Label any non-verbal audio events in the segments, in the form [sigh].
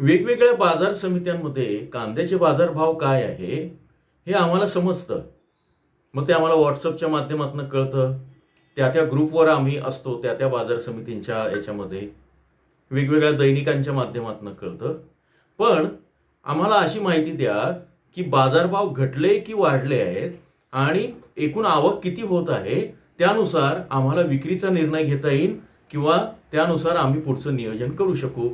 वेगवेगळ्या बाजार समित्यांमध्ये कांद्याचे बाजारभाव काय आहे हे आम्हाला समजतं. मग ते आम्हाला व्हॉट्सअपच्या माध्यमातून कळतं. त्या त्या ग्रुपवर आम्ही असतो त्या त्या बाजार समितींच्या याच्यामध्ये. वेगवेगळ्या दैनिकांच्या माध्यमातून कळतं. पण आम्हाला अशी माहिती द्या की बाजारभाव घटले की वाढले आहेत आणि एकूण आवक किती होत आहे त्यानुसार आम्हाला विक्रीचा निर्णय घेता येईल किंवा त्यानुसार आम्ही पुढचं नियोजन करू शकू.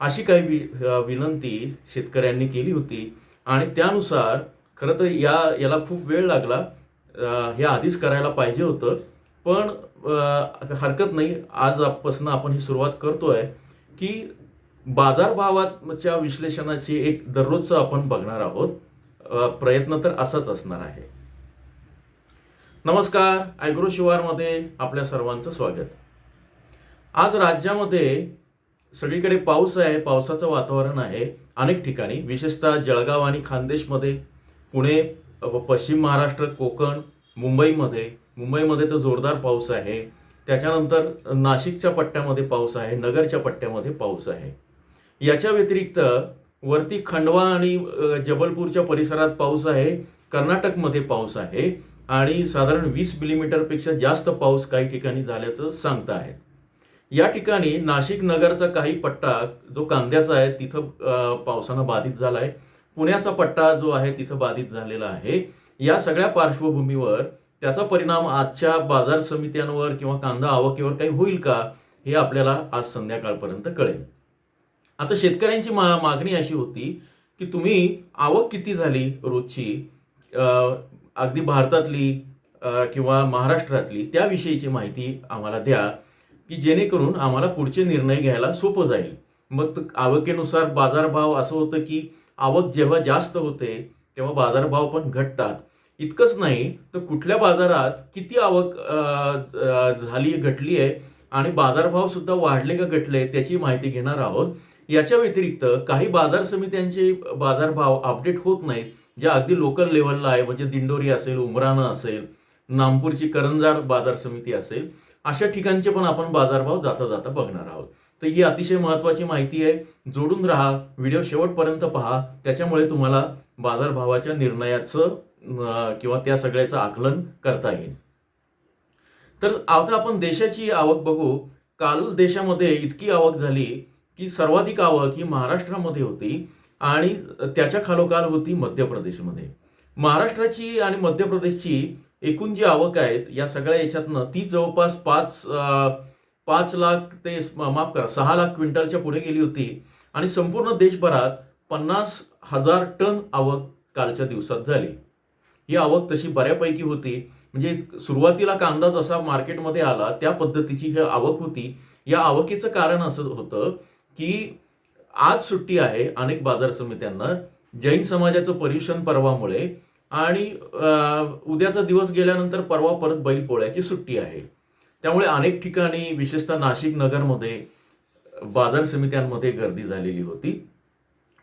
अशी काही वि विनंती शेतकऱ्यांनी केली होती. आणि त्यानुसार खरं तर या याला खूप वेळ लागला. हे आधीच करायला पाहिजे होतं. पण हरकत नाही. आजपासून आपण ही सुरुवात करतोय की बाजारभावाच्या विश्लेषणाची एक दररोजचं आपण बघणार आहोत. प्रयत्न तर असाच असणार आहे. नमस्कार. ॲग्रो शिवारमध्ये आपल्या सर्वांचं स्वागत. आज राज्यामध्ये सगळीकडे पाऊस आहे पावसाचं वातावरण आहे अनेक ठिकाणी विशेषतः जळगाव आणि खानदेशमध्ये पुणे पश्चिम महाराष्ट्र कोकण मुंबईमध्ये. मुंबईमध्ये तर जोरदार पाऊस आहे. त्याच्यानंतर नाशिकच्या पट्ट्यामध्ये पाऊस आहे नगरच्या पट्ट्यामध्ये पाऊस आहे. याच्या व्यतिरिक्त वरती खंडवा आणि जबलपूरच्या परिसरात पाऊस आहे कर्नाटकमध्ये पाऊस आहे आणि साधारण वीस मिलीमीटरपेक्षा जास्त पाऊस काही ठिकाणी झाल्याचं सांगता आहेत. या ठिकाणी नाशिक नगरचा काही पट्टा जो कांद्याचा आहे तिथं पावसानं बाधित झाला आहे पुण्याचा पट्टा जो आहे तिथं बाधित झालेला आहे. या सगळ्या पार्श्वभूमीवर त्याचा परिणाम आजच्या बाजार समित्यांवर किंवा कांदा आवकीवर काही होईल का हे आपल्याला आज संध्याकाळपर्यंत कळेल. आता शेतकऱ्यांची मा मागणी अशी होती की तुम्ही आवक किती झाली रोजची अगदी भारतातली किंवा महाराष्ट्रातली त्याविषयीची माहिती आम्हाला द्या. की जेणेकरून आम्हाला पुढचे निर्णय घ्यायला सोपं जाईल. मग आवकेनुसार बाजारभाव असं होतं की आवक जेव्हा जास्त होते तेव्हा बाजारभाव पण घटतात. इतकंच नाही तर कुठल्या बाजारात किती आवक झाली घटली आहे आणि बाजारभाव सुद्धा वाढले का घटले त्याची माहिती घेणार आहोत. याच्या व्यतिरिक्त काही बाजार समित्यांचे बाजारभाव अपडेट होत नाहीत. ज्या अगदी लोकल लेवलला आहे म्हणजे दिंडोरी असेल उमराणा असेल नामपूरची करंजाड बाजार समिती असेल अशा ठिकाणचे पण आपण बाजारभाव जाता जाता बघणार आहोत. तर ही अतिशय महत्वाची माहिती आहे. जोडून राहा व्हिडिओ शेवटपर्यंत पहा. त्याच्यामुळे तुम्हाला बाजारभावाच्या निर्णयाचं किंवा त्या सगळ्याचं आकलन करता येईल. तर आता आपण देशाची आवक बघू. काल देशामध्ये इतकी आवक झाली की सर्वाधिक आवक ही महाराष्ट्रामध्ये होती आणि त्याच्या खालोखाल होती मध्य प्रदेशमध्ये. महाराष्ट्राची आणि मध्य प्रदेशची एकूण जी आवक आहे या सगळ्या याच्यातनं ती जवळपास पाच पाच लाख ते माफ करा सहा लाख क्विंटलच्या पुढे गेली होती. आणि संपूर्ण देशभरात पन्नास हजार टन आवक कालच्या दिवसात झाली. ही आवक तशी बऱ्यापैकी होती. म्हणजे सुरुवातीला कांदा जसा मार्केटमध्ये आला त्या पद्धतीची ही आवक होती. या आवकीचं कारण असं होतं की आज सुट्टी आहे अनेक बाजार समित्यांना. जैन समाजाचं पर्युषण पर्वामुळे आणि उद्याचा दिवस गेल्यानंतर परवा परत बैलपोळ्याची सुट्टी आहे. त्यामुळे अनेक ठिकाणी विशेषतः नाशिक नगरमध्ये बाजार समित्यांमध्ये गर्दी झालेली होती.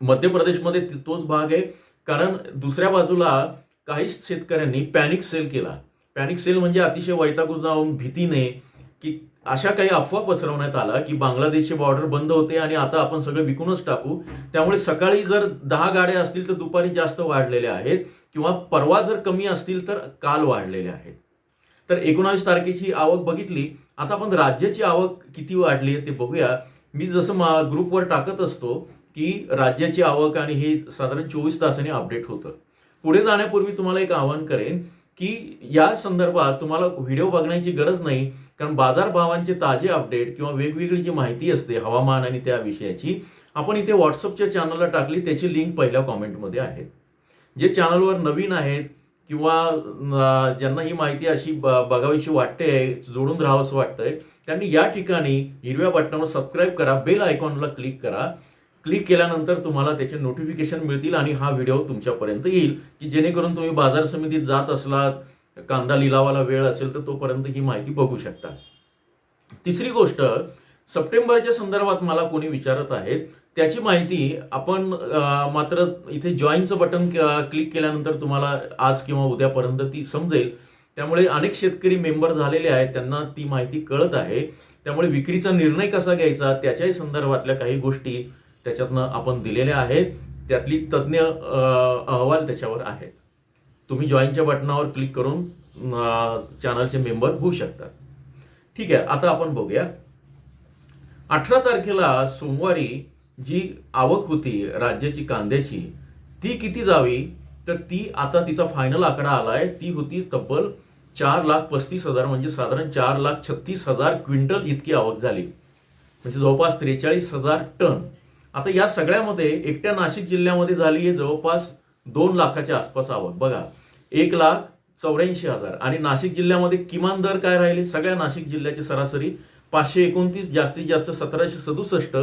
मध्य प्रदेशमध्ये तोच भाग आहे. कारण दुसऱ्या बाजूला काही शेतकऱ्यांनी पॅनिक सेल केला. पॅनिक सेल म्हणजे अतिशय वैतागू जाऊन भीतीने की अशा काही अफवा पसरवण्यात आला की बांगलादेशची बॉर्डर बंद होते आणि आता आपण सगळं विकूनच टाकू. त्यामुळे सकाळी जर दहा गाड्या असतील तर दुपारी जास्त वाढलेल्या आहेत. किंवा परवा जर कमी असतील तर काल वाढलेले आहेत. तर एकोणावीस तारखेची आवक बघितली आता आपण राज्याची आवक किती वाढली आहे ते बघूया. मी जसं मा ग्रुपवर टाकत असतो की राज्याची आवक आणि हे साधारण चोवीस तासाने अपडेट होतं. पुढे जाण्यापूर्वी तुम्हाला एक आवाहन करेन की या संदर्भात तुम्हाला व्हिडिओ बघण्याची गरज नाही कारण बाजारभावांचे ताजे अपडेट किंवा वेगवेगळी जी माहिती असते हवामान आणि त्या विषयाची आपण इथे व्हॉट्सअपच्या चॅनलला टाकली त्याची लिंक पहिल्या कॉमेंटमध्ये आहे. जे चॅनलवर नवीन आहेत किंवा ज्यांना ही माहिती अशी ब- बघावीशी वाटते जोडून राहावंसं वाटतंय त्यांनी या ठिकाणी हिरव्या बटनावर सबस्क्राईब करा बेल आयकॉनला क्लिक करा. क्लिक केल्यानंतर तुम्हाला त्याचे नोटिफिकेशन मिळतील आणि हा व्हिडिओ तुमच्यापर्यंत येईल. की जेणेकरून तुम्ही बाजार समितीत जात असलात कांदा लिलावाला वेळ असेल तर तोपर्यंत ही माहिती बघू शकता. तिसरी गोष्ट सप्टेंबरच्या संदर्भात मला कोणी विचारत आहेत त्याची माहिती आपण मात्र इथे जॉईनचं बटन क्लिक केल्यानंतर तुम्हाला आज किंवा उद्यापर्यंत ती समजेल. त्यामुळे अनेक शेतकरी मेंबर झालेले आहेत त्यांना ती माहिती कळत आहे. त्यामुळे विक्रीचा निर्णय कसा घ्यायचा त्याच्याही संदर्भातल्या काही गोष्टी त्याच्यातनं आपण दिलेल्या आहेत. त्यातली तज्ज्ञ अहवाल त्याच्यावर आहेत. तुम्ही जॉईनच्या बटनावर क्लिक करून चॅनलचे मेंबर होऊ शकतात. ठीक आहे आता आपण बघूया. अठरा तारखेला सोमवारी जी आवक होती राज्याची कांद्याची ती किती जावी? तर ती आता तिचा फायनल आकडा आलाय. ती होती तब्बल चार लाख पस्तीस हजार म्हणजे साधारण चार लाख छत्तीस हजार क्विंटल इतकी आवक झाली. म्हणजे जवळपास त्रेचाळीस हजार टन. आता या सगळ्यामध्ये एकट्या नाशिक जिल्ह्यामध्ये झाली आहे जवळपास दोन लाखाच्या आसपास आवक. बघा एक लाख चौऱ्याऐंशी हजार. आणि नाशिक जिल्ह्यामध्ये किमान दर काय राहिले? सगळ्या नाशिक जिल्ह्याची सरासरी पाचशे एकोणतीस जास्तीत जास्त सतराशे सदुसष्ट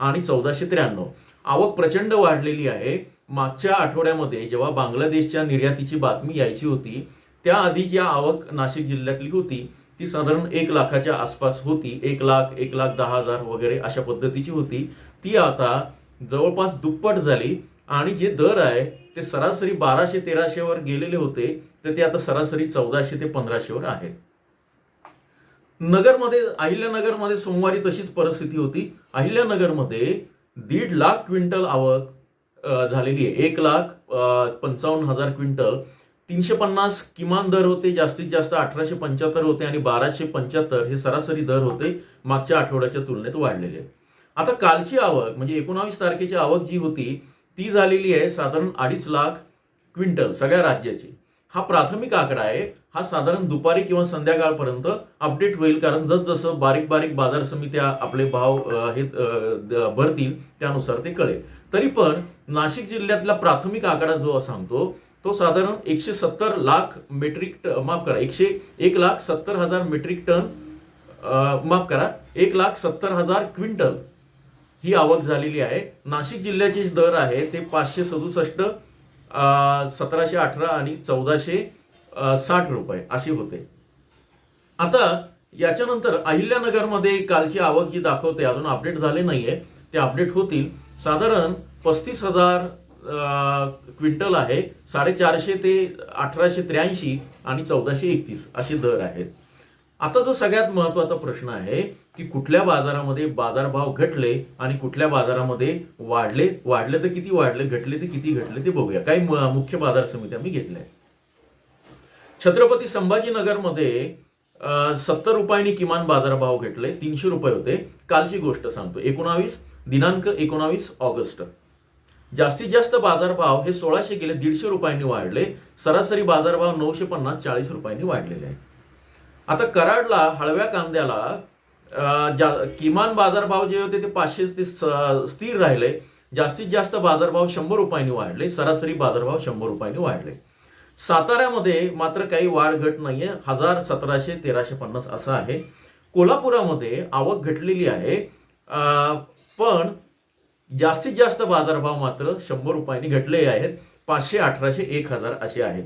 आणि चौदाशे त्र्याण्णव. आवक प्रचंड वाढलेली आहे. मागच्या आठवड्यामध्ये जेव्हा बांगलादेशच्या निर्यातीची बातमी यायची होती त्याआधी जी आवक नाशिक जिल्ह्यातली होती ती साधारण एक लाखाच्या आसपास होती. एक लाख एक लाख दहा हजार वगैरे अशा पद्धतीची होती. ती आता जवळपास दुप्पट झाली आणि जे दर आहे ते सरासरी बाराशे तेराशेवर गेलेले होते तर ते आता सरासरी चौदाशे ते पंधराशेवर आहेत. नगरमध्ये अहिल्यानगरमध्ये सोमवारी तशीच परिस्थिती होती. अहिल्यानगरमध्ये दीड लाख क्विंटल आवक झालेली आहे. एक लाख पंचावन्न हजार क्विंटल. तीनशे पन्नास किमान दर होते जास्तीत जास्त अठराशे पंच्याहत्तर होते आणि बाराशे पंच्याहत्तर हे सरासरी दर होते मागच्या आठवड्याच्या तुलनेत वाढलेले आता कालची आवक म्हणजे एकोणावीस तारखेची आवक जी होती ती झालेली आहे साधारण अडीच लाख क्विंटल सगळ्या राज्याची. हा प्राथमिक आकडा आहे. हा साधारण दुपारी किंवा संध्याकाळपर्यंत अपडेट होईल. कारण जसजसं बारीक बारीक बाजार समित्या आपले भाव हे भरतील त्यानुसार ते कळेल. तरी पण नाशिक जिल्ह्यातला प्राथमिक आकडा जो सांगतो तो साधारण एकशे सत्तर लाख मेट्रिक ट- माफ करा एकशे एक लाख सत्तर हजार मेट्रिक टन माफ करा एक लाख सत्तर हजार क्विंटल ही आवक झालेली आहे. नाशिक जिल्ह्याचे दर आहे ते पाचशे सदुसष्ट सतराशे अठरा आणि चौदाशे साठ रुपये असे होते. आता याच्यानंतर अहिल्यानगरमध्ये कालची आवक जी दाखवते अजून अपडेट झाले नाहीये. ते अपडेट होतील. साधारण पस्तीस हजार क्विंटल आहे. साडेचारशे ते अठराशे त्र्याऐंशी आणि चौदाशे एकतीस असे दर आहेत. आता जो सगळ्यात महत्त्वाचा प्रश्न आहे की कुठल्या बाजारामध्ये बाजारभाव घटले आणि कुठल्या बाजारामध्ये वाढले वाढले तर किती वाढले घटले तर किती घटले ते बघूया. काही मुख्य बाजार समित्या मी घेतल्या छत्रपती संभाजीनगरमध्ये सत्तर रुपयांनी किमान बाजारभाव घेतले तीनशे रुपये होते. कालची गोष्ट सांगतो. एकोणावीस दिनांक एकोणावीस ऑगस्ट. जास्तीत जास्त बाजारभाव हे सोळाशे गेले दीडशे रुपयांनी वाढले. सरासरी बाजारभाव नऊशे पन्नास चाळीस रुपयांनी वाढलेले आहे आता कराडला हळव्या कांद्याला जा- किमान बाजारभाव जे होते ते पाचशे ते स- स्थिर राहिले. जास्तीत जास्त बाजारभाव शंभर रुपयांनी वाढले. सरासरी बाजारभाव शंभर रुपयांनी वाढले. साताऱ्यामध्ये मात्र काही वाढ घट नाहीये. हजार सतराशे तेराशे पन्नास असं आहे. कोल्हापुरामध्ये आवक घटलेली आहे. पण जास्तीत जास्त बाजारभाव मात्र शंभर रुपयांनी घटले आहेत. पाचशे अठराशे एक हजार असे आहेत.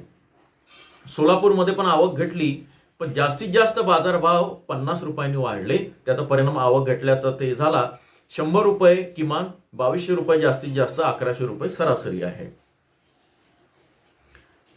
सोलापूरमध्ये पण आवक घटली. पण जास्तीत जास्त बाजारभाव पन्नास रुपयांनी वाढले. त्याचा परिणाम आवक घटल्याचा ते झाला. शंभर रुपये किमान बावीसशे रुपये जास्तीत जास्त अकराशे रुपये सरासरी आहे.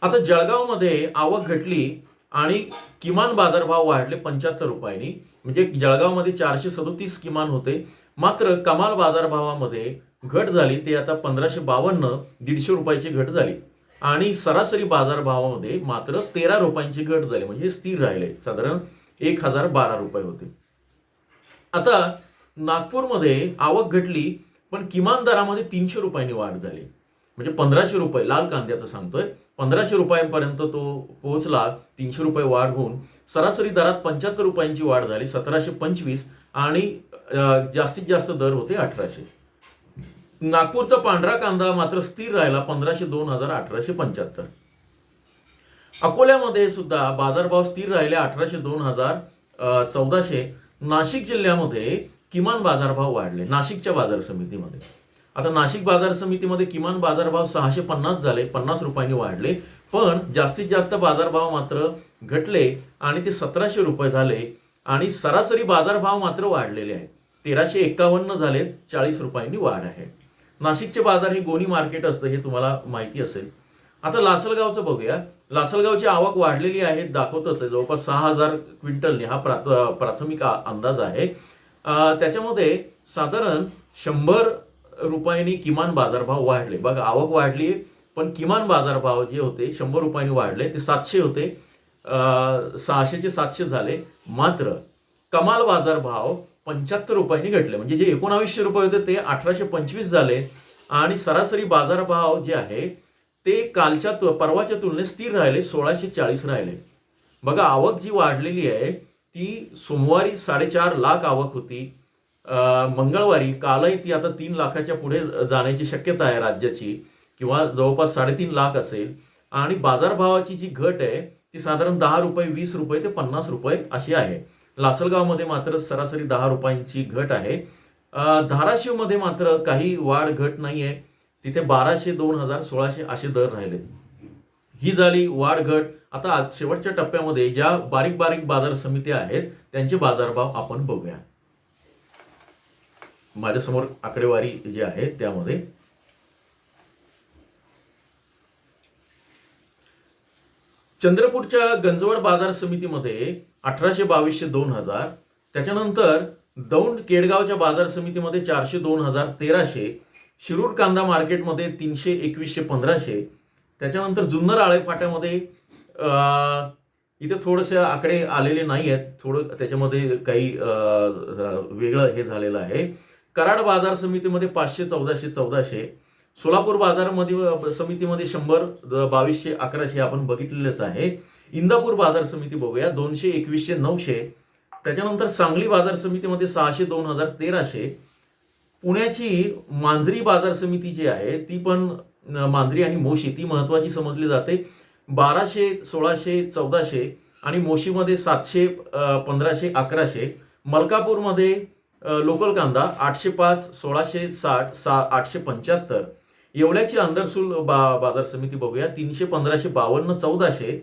आता जळगावमध्ये आवक घटली आणि किमान बाजारभाव वाढले पंच्याहत्तर रुपयांनी. म्हणजे जळगावमध्ये चारशे सदोतीस किमान होते. मात्र कमाल बाजारभावामध्ये घट झाली. ते आता पंधराशे बावन्न दीडशे रुपयाची घट झाली. आणि सरासरी बाजारभावामध्ये मात्र तेरा रुपयांची घट झाली. म्हणजे हे स्थिर राहिले. साधारण एक हजार बारा रुपये होते. आता नागपूरमध्ये आवक घटली पण किमान दरामध्ये तीनशे रुपयांनी वाढ झाली. म्हणजे पंधराशे रुपये लाल कांद्याचं सांगतोय. पंधराशे रुपयांपर्यंत तो पोहोचला तीनशे रुपये वाढ होऊन. सरासरी दरात पंच्याहत्तर रुपयांची वाढ झाली सतराशे पंचवीस आणि जास्तीत जास्त दर होते अठराशे. नागपूरचा पांढरा कांदा मात्र स्थिर राहिला पंधराशे दोन हजार अठराशे पंच्याहत्तर. अकोल्यामध्ये सुद्धा बाजारभाव स्थिर राहिले अठराशे दोन हजार चौदाशे. नाशिक जिल्ह्यामध्ये किमान बाजारभाव वाढले नाशिकच्या बाजार समितीमध्ये. आता नाशिक बाजार समितीमध्ये किमान बाजारभाव सहाशे पन्नास झाले पन्नास रुपयांनी वाढले पण जास्तीत जास्त बाजारभाव मात्र घटले आणि ते सतराशे रुपये झाले आणि सरासरी बाजारभाव मात्र वाढलेले आहेत. तेराशे एकावन्न झाले चाळीस रुपयांनी वाढ आहे. नाशिकचे बाजार हे गोणी मार्केट असतं हे तुम्हाला माहिती असेल. आता लासलगावचं बघूया. लासलगावची आवक वाढलेली आहे दाखवतच आहे. जवळपास सहा हजार क्विंटलने हा प्राथ प्राथमिक अंदाज आहे. त्याच्यामध्ये साधारण शंभर रुपयांनी किमान बाजारभाव वाढले. बघा आवक वाढली पण किमान बाजारभाव जे होते शंभर रुपयांनी वाढले. ते सातशे होते. सहाशेचे सातशे झाले. मात्र कमाल बाजारभाव पंच्याहत्तर रुपयांनी घटले म्हणजे जे एकोणावीसशे रुपये होते ते अठराशे पंचवीस झाले. आणि सरासरी बाजारभाव जे आहे ते कालच्या तु- परवाच्या तुलनेत स्थिर राहिले सोळाशे चाळीस राहिले. बघा आवक जी वाढलेली आहे ती सोमवारी साडेचार लाख आवक होती. मंगळवारी कालही ती आता तीन लाखाच्या पुढे जाण्याची शक्यता आहे राज्याची किंवा जवळपास साडेतीन लाख असेल. आणि बाजारभावाची जी घट आहे ती साधारण दहा रुपये वीस रुपये ते पन्नास रुपये अशी आहे. लासलगावमध्ये मात्र सरासरी दहा रुपयांची घट आहे. धाराशिवमध्ये मात्र काही वाढ घट नाही आहे तिथे बाराशे दोन हजार सोळाशे असे दर राहिले. ही झाली वाढ घट. आता आज शेवटच्या टप्प्यामध्ये ज्या बारीक बारीक बाजार समित्या आहेत त्यांचे बाजारभाव आपण बघूया. माझ्यासमोर आकडेवारी जी आहे त्यामध्ये. चंद्रपूरच्या गंजवड बाजार समितीमध्ये अठराशे बावीसशे दोन हजार त्याच्यानंतर दौंड केडगावच्या बाजार समितीमध्ये चारशे दोन हजार तेराशे शिरूर कांदा मार्केटमध्ये तीनशे एकवीसशे पंधराशे त्याच्यानंतर जुन्नर आळे फाट्यामध्ये इथे थोडेसे आकडे आलेले नाही आहेत थोडं त्याच्यामध्ये काही वेगळं हे झालेलं आहे. कराड बाजार समितीमध्ये पाचशे चौदाशे चौदाशे सोलापूर बाजारमध्ये समितीमध्ये शंभर बावीसशे अकराशे आपण बघितलेलंच आहे. इंदापूर बाजार समिती बघूया. दोनशे एकवीसशे नऊशे. त्याच्यानंतर सांगली बाजार समितीमध्ये सहाशे दोन हजार तेराशे. पुण्याची मांजरी बाजार समिती जी आहे ती पण मांजरी आणि मोशी ती महत्वाची समजली जाते. बाराशे सोळाशे चौदाशे आणि मोशीमध्ये सातशे पंधराशे अकराशे. मलकापूरमध्ये लोकल कांदा आठशे पाच सोळाशे साठ सा आठशे पंच्याहत्तर. येवल्याची अंदरसूल बा बाजार समिती बघूया. तीनशे पंधराशे बावन्न चौदाशे.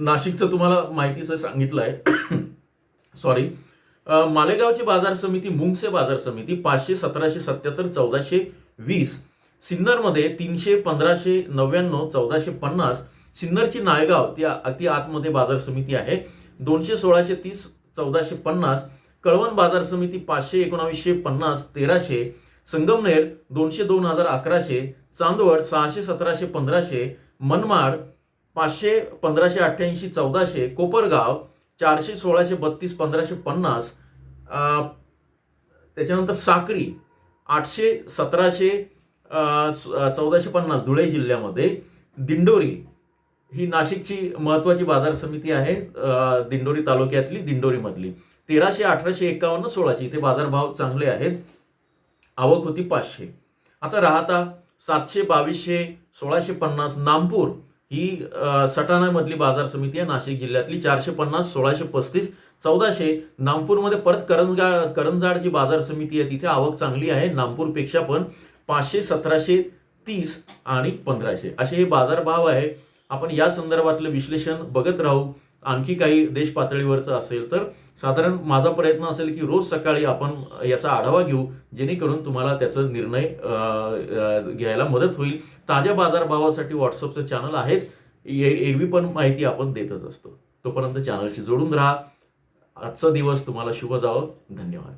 नाशिकचं तुम्हाला माहितीचं सांगितलं आहे [coughs] सॉरी मालेगावची बाजार समिती मुंगसे बाजार समिती पाचशे सतराशे सत्याहत्तर चौदाशे वीस. सिन्नरमध्ये तीनशे पंधराशे नव्याण्णव चौदाशे पन्नास. सिन्नरची नायगाव ती अति आतमध्ये बाजार समिती आहे. दोनशे सोळाशे तीस चौदाशे पन्नास. कळवण बाजार समिती पाचशे एकोणावीसशे पन्नास तेराशे. संगमनेर दोनशे दोन हजार अकराशे. चांदवड सहाशे सतराशे पंधराशे. मनमाड पाचशे पंधराशे अठ्ठ्याऐंशी चौदाशे कोपरगाव चारशे सोळाशे बत्तीस पंधराशे पन्नास त्याच्यानंतर साक्री आठशे सतराशे चौदाशे पन्नास धुळे जिल्ह्यामध्ये. दिंडोरी ही नाशिकची महत्त्वाची बाजार समिती आहे दिंडोरी तालुक्यातली दिंडोरीमधली. तेराशे अठराशे एकावन्न सोळाशे इथे बाजारभाव चांगले आहेत. आवक होती पाचशे. आता राहता सातशे बावीसशे सोळाशे पन्नास नामपूर ही सटाणामधली बाजार समिती आहे नाशिक जिल्ह्यातली. चारशे पन्नास सोळाशे पस्तीस चौदाशे. नागपूरमध्ये परत करंजगा करंजाड जी बाजार समिती आहे. तिथे आवक चांगली आहे. नागपूरपेक्षा पण पाचशे सतराशे तीस आणि पंधराशे. असे हे बाजारभाव आहे. आपण या संदर्भातलं विश्लेषण बघत राहू. आणखी काही देश पातळीवरचं असेल तर साधारण माझा प्रयत्न असेल की रोज सकाळी आपण याचा आढावा घेऊ जेणेकरून तुम्हाला त्याचं निर्णय घ्यायला मदत होईल. ताज्या बाजारभावासाठी व्हॉट्सअपचं चॅनल आहेच. ए- एरवी पण माहिती आपण देतच असतो. तोपर्यंत चॅनलशी जोडून राहा. आजचा दिवस तुम्हाला शुभ जावं. धन्यवाद.